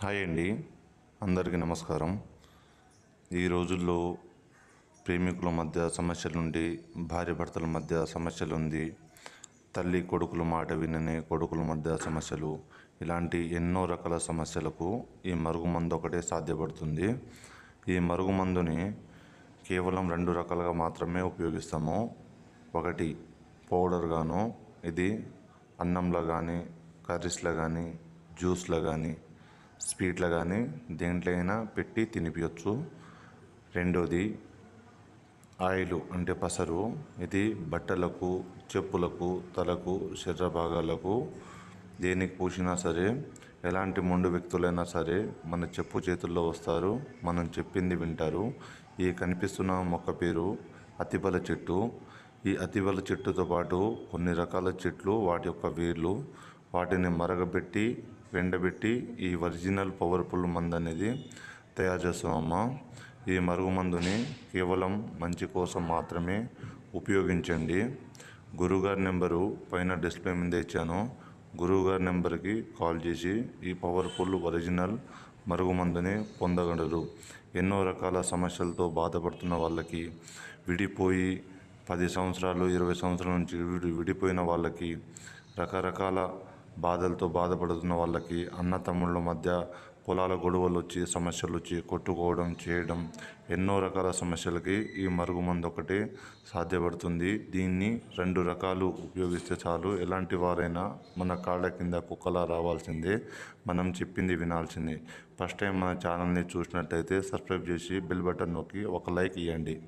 Hi అండి. అందరికీ నమస్కారం. ఈ రోజుల్లో ప్రేమికుల మధ్య సమస్యలుండి భార్య భర్తల మధ్య సమస్యలు ఉంది. తల్లి కొడుకుల మాట వినని కొడుకుల మధ్య సమస్యలు. ఇలాంటి ఎన్నో రకాల సమస్యలకు ఈ మరుగుమందు ఒకటే సాధ్యపడుతుంది. ఈ మరుగుమందుని కేవలం రెండు రకాలుగా మాత్రమే ఉపయోగిస్తాము. ఒకటి పౌడర్గాను ఇది అన్నంలో కానీ కర్రీస్లో కానీ జ్యూస్లో కానీ స్వీట్లో కానీ దేంట్లో అయినా పెట్టి తినిపించచ్చు రెండోది ఆయిల్ అంటే పసరు. ఇది బట్టలకు చెప్పులకు తలకు శరీర భాగాలకు దేనికి పూసినా సరే ఎలాంటి మొండు వ్యక్తులైనా సరే మన చెప్పు చేతుల్లో వస్తారు. మనం చెప్పింది వింటారు. ఈ కనిపిస్తున్న మొక్క పేరు అతిబల చెట్టు. ఈ అతిబల చెట్టుతో పాటు కొన్ని రకాల చెట్లు వాటి యొక్క వేర్లు వాటిని మరగబెట్టి ఎండబెట్టి ఈ ఒరిజినల్ పవర్ఫుల్ మందు అనేది తయారు చేస్తామమ్మా ఈ మరుగు మందుని కేవలం మంచి కోసం మాత్రమే ఉపయోగించండి. గురువుగారి నెంబరు పైన డిస్ప్లే మీద ఇచ్చాను. గురువుగారి నెంబర్కి కాల్ చేసి ఈ పవర్ఫుల్ ఒరిజినల్ మరుగుమందుని పొందగలరు. ఎన్నో రకాల సమస్యలతో బాధపడుతున్న వాళ్ళకి విడిపోయి పది సంవత్సరాలు ఇరవై సంవత్సరాల నుంచి విడి విడిపోయిన వాళ్ళకి రకరకాల బాధలతో బాధపడుతున్న వాళ్ళకి అన్న తమ్ముళ్ళ మధ్య పొలాల గొడవలు వచ్చి సమస్యలు వచ్చి కొట్టుకోవడం చేయడం ఎన్నో రకాల సమస్యలకి ఈ మరుగుమందు ఒకటి సాధ్యపడుతుంది. దీన్ని రెండు రకాలు ఉపయోగిస్తే చాలు. ఎలాంటి వారైనా మన కాళ్ళ కింద కుక్కలా రావాల్సిందే. మనం చెప్పింది వినాల్సిందే. ఫస్ట్ టైం మన ఛానల్ని చూసినట్టయితే సబ్స్క్రైబ్ చేసి బెల్ బటన్ నొక్కి ఒక లైక్ ఇవ్వండి